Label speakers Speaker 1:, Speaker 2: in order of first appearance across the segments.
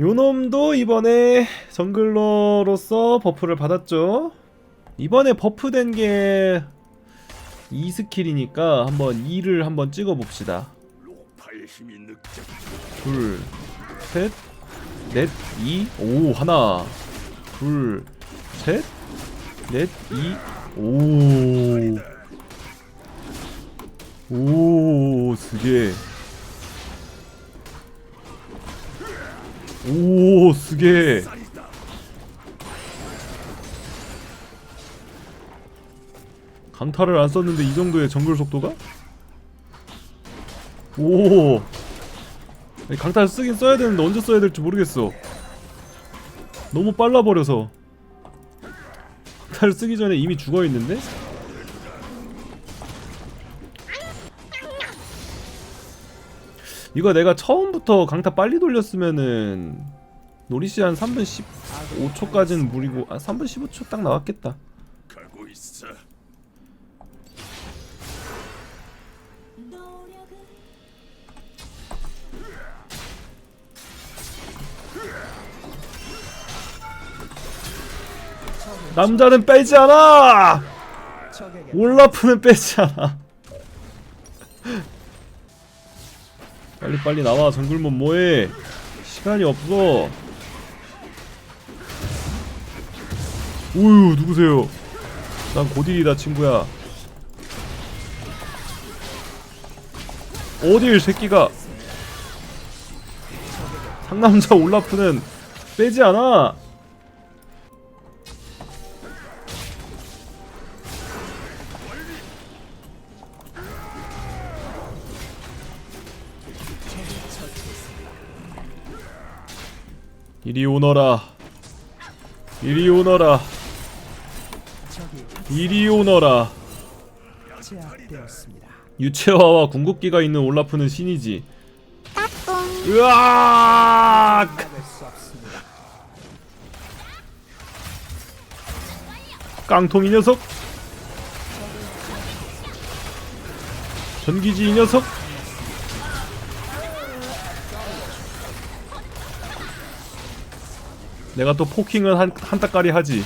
Speaker 1: 요놈도 이번에 정글러로서 버프를 받았죠. 이번에 버프된 게 2스킬이니까 한번 2를 한번 찍어 봅시다.
Speaker 2: 로파의 힘이 느껴
Speaker 1: 둘, 셋, 넷, 이, 오, 하나, 둘, 셋, 넷, 이, 오, 오, 스게, 오, 스게,
Speaker 2: 쌀이다
Speaker 1: 강타를 안 썼는데 이 정도의 정글 속도가? 오, 강타를 쓰긴 써야 되는데 언제 써야 될지 모르겠어. 너무 빨라 버려서. 강타를 쓰기 전에 이미 죽어 있는데? 이거 내가 처음부터 강타 빨리 돌렸으면은 노리시 한 3분 15초까지는 무리고 아 3분 15초 딱 나왔겠다.
Speaker 2: 가고 있어
Speaker 1: 남자는 빼지 않아! 올라프는 빼지 않아. 빨리 빨리 나와 정글몬 뭐해? 시간이 없어. 우유 누구세요? 난 고딜이다 친구야. 어딜 새끼가? 상남자 올라프는 빼지 않아. 이리 오너라. 이리 오너라. 이리 오너라. 유채화와 궁극기가 있는 올라프는 신이지. 으악! 깡통 이 녀석. 전기지 이 녀석. 내가 또 포킹은 한, 한 따까리 하지.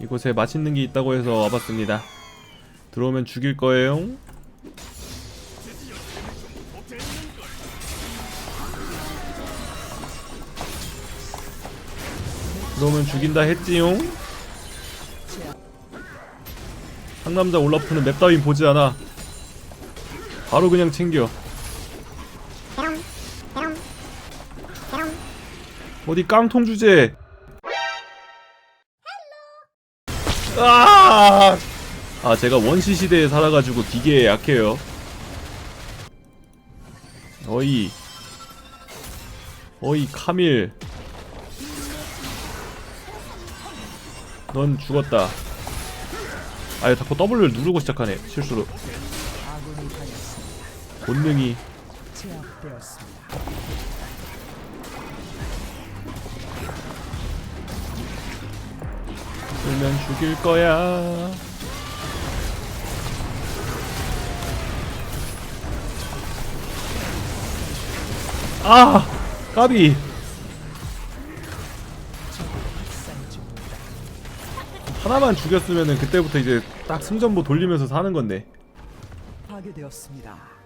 Speaker 1: 이곳에 맛있는 게 있다고 해서 와봤습니다. 들어오면 죽일 거예요. 들어오면 죽인다 했지용. 상남자 올라프는 맵 따윈 보지 않아. 바로 그냥 챙겨. 어디 깡통 주제. 아! 아 제가 원시 시대에 살아가지고 기계에 약해요. 어이. 어이 카밀. 넌 죽었다. 아예 자꾸 W를 누르고 시작하네 실수로. 본능이 쓰면 죽일 거야. 아! 까비! 하나만 죽였으면은 그때부터 이제 딱 승전보 돌리면서 사는 건데.
Speaker 3: 파괴되었습니다.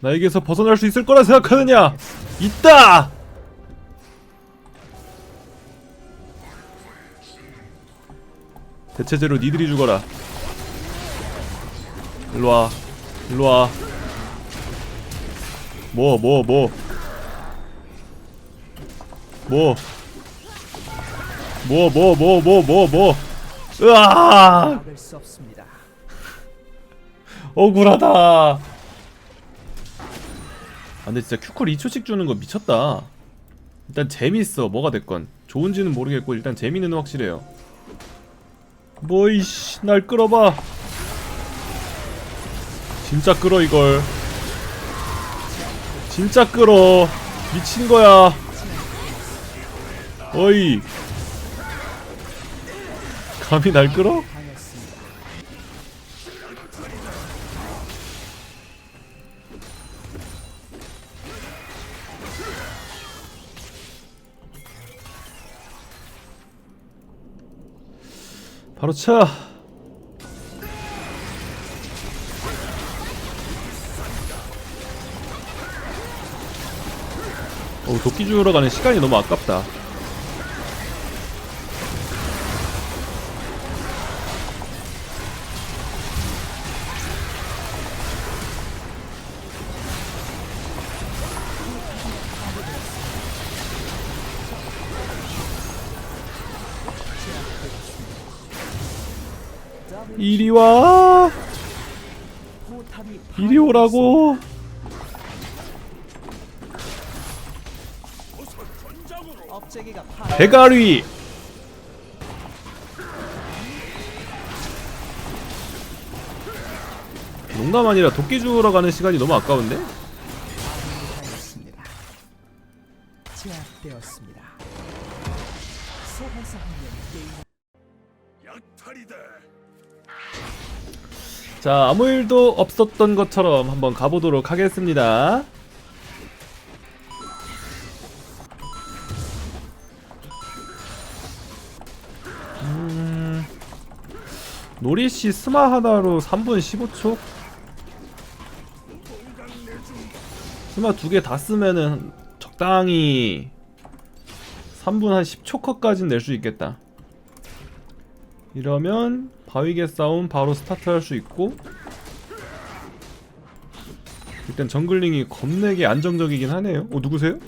Speaker 1: 나에게서 벗어날 수 있을 거라 생각하느냐? 있다! 대체제로 니들이 죽어라. 일로와. 일로와. 뭐, 뭐, 뭐. 뭐. 뭐, 뭐, 뭐, 뭐, 뭐, 뭐. 으아! 억울하다. 아, 근데 진짜 큐콜 2초씩 주는 거 미쳤다. 일단 재밌어. 뭐가 됐건. 좋은지는 모르겠고 일단 재미는 확실해요. 뭐이씨 날 끌어봐. 진짜 끌어 이걸. 진짜 끌어 미친 거야 어이 감히 날 끌어? 바로 차 어, 도끼 주우러 가는 시간이 너무 아깝다 이리 와. 이리 오라고. 대가리. 농담 아니라 도끼 주우러 가는 시간이 너무 아까운데? 자 아무 일도 없었던 것처럼 한번 가보도록 하겠습니다 음... 노리씨 스마 하나로 3분 15초? 스마 두 개 다 쓰면은 적당히 3분 한 10초 컷까지는 낼수 있겠다 이러면 바위개 싸움 바로 스타트 할 수 있고 일단 정글링이 겁내게 안정적이긴 하네요. 어 누구세요?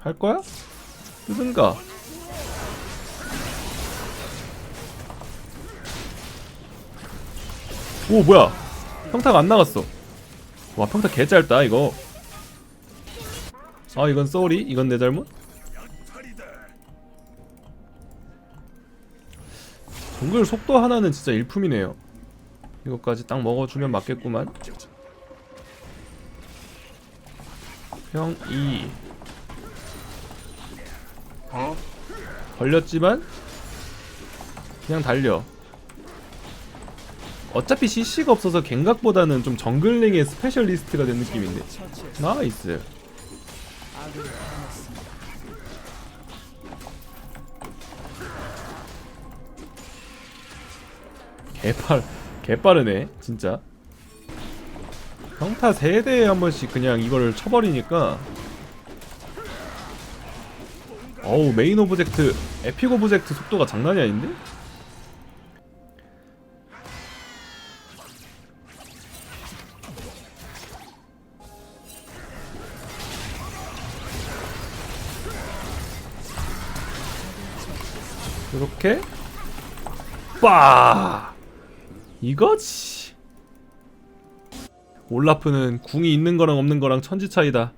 Speaker 1: 할 거야? 뜨든가. 오 뭐야? 평타가 안 나갔어. 와 평타 개 짧다 이거 아 이건 쏘리? 이건 내 잘못? 정글 속도 하나는 진짜 일품이네요 이것까지 딱 먹어주면 맞겠구만 형 2. 걸렸지만 그냥 달려 어차피 CC가 없어서 갱각보다는 좀 정글링의 스페셜리스트가 된 느낌인데. 나이스. 개빨 개빠르네 진짜 평타 세대에 한 번씩 그냥 이거를 쳐버리니까 어우 메인 오브젝트 에픽 오브젝트 속도가 장난이 아닌데? 빠 이거지. 올라프는 궁이 있는 거랑 없는 거랑 천지 차이다.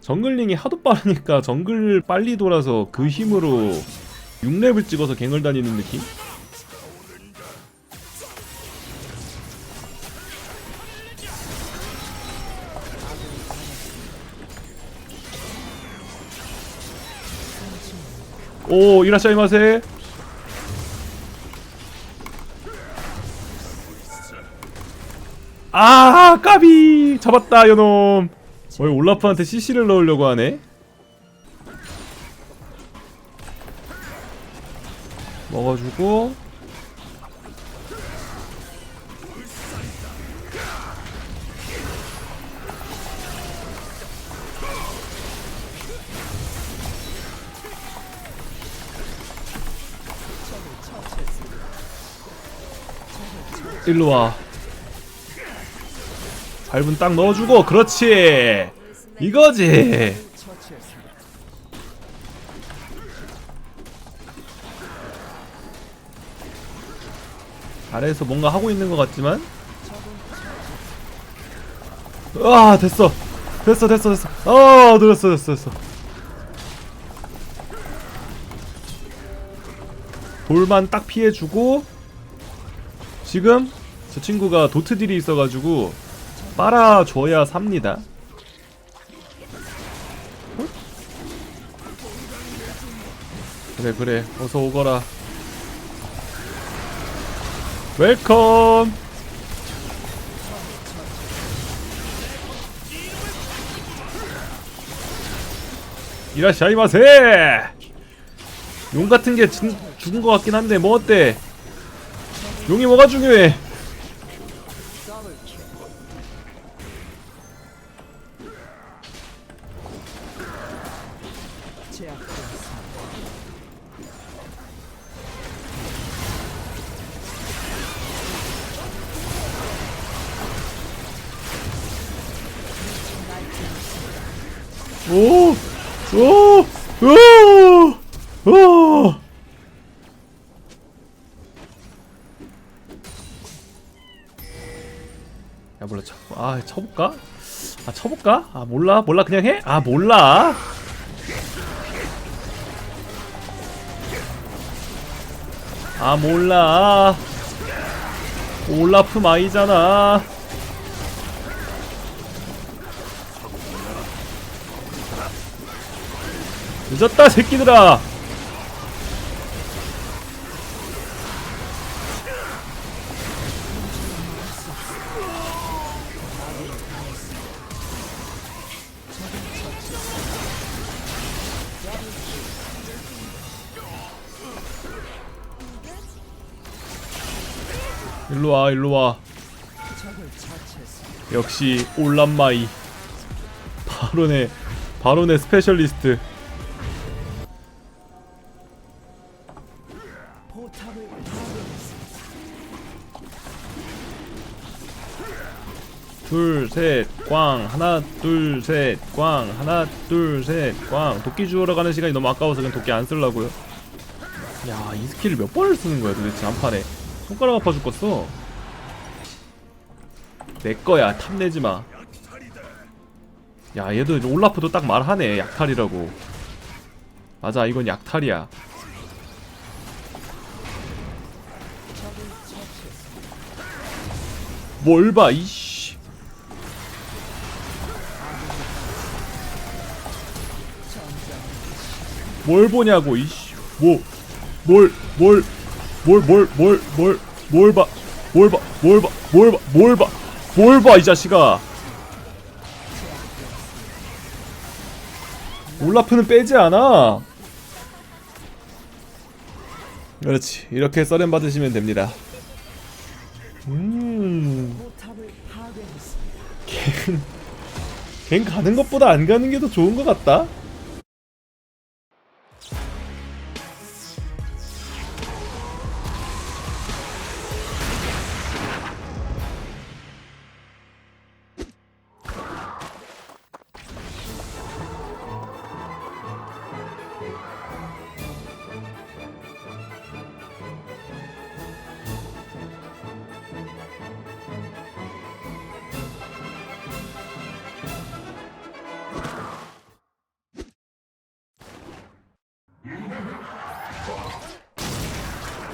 Speaker 1: 정글링이 하도 빠르니까 정글 빨리 돌아서 그 힘으로 6렙을 찍어서 갱을 다니는 느낌? 오 이라샤이마세 아 까비! 잡았다 요놈. 어 올라프한테 CC를 넣으려고 하네. 먹어주고. 일로와 밟은 딱 넣어주고 그렇지. 이거지. 아래에서 뭔가 하고 있는 것 같지만. 아 됐어. 됐어 됐어 됐어. 아 늘었어 됐어 됐어. 볼만 딱 피해주고 지금 저 친구가 도트 딜이 있어가지고 빨아줘야 삽니다. 어? 그래 그래. 어서 오거라. 웰컴! 이라샤이마세! 용 같은 게 진, 죽은 것 같긴 한데 뭐 어때? 용이 뭐가 중요해 오! 오! 오! 오! 야 몰라 쳐. 아 쳐볼까? 아 쳐볼까? 아 몰라 몰라 그냥 해? 아 몰라 아 몰라 올라프 마이잖아 늦었다 새끼들아. 일로와 일로와. 역시 올란마이. 바론의 바론의 스페셜리스트 둘셋꽝 하나 둘 셋 꽝 하나 둘 셋 꽝 도끼 주우러 가는 시간이 너무 아까워서 그냥 도끼 안 쓰려고요 야 이 스킬을 몇 번을 쓰는 거야 도대체 한 판에 손가락 아파 죽겠어 내 거야 탐내지 마. 야 얘도 올라프도 딱 말하네 약탈이라고. 맞아 이건 약탈이야. 뭘 봐, 이씨. 뭘 보냐고, 이씨. 뭐, 뭘, 뭘, 뭘, 뭘, 뭘, 뭘, 뭘 봐, 뭘 봐, 뭘 봐, 뭘 봐, 뭘 봐, 뭘 봐, 이 자식아. 올라프는 빼지 않아. 그렇지. 이렇게 썰렌 받으시면 됩니다. 음.
Speaker 3: 파괴했습니다.
Speaker 1: 걘 가는 것보다 안 가는 게 더 좋은 것 같다.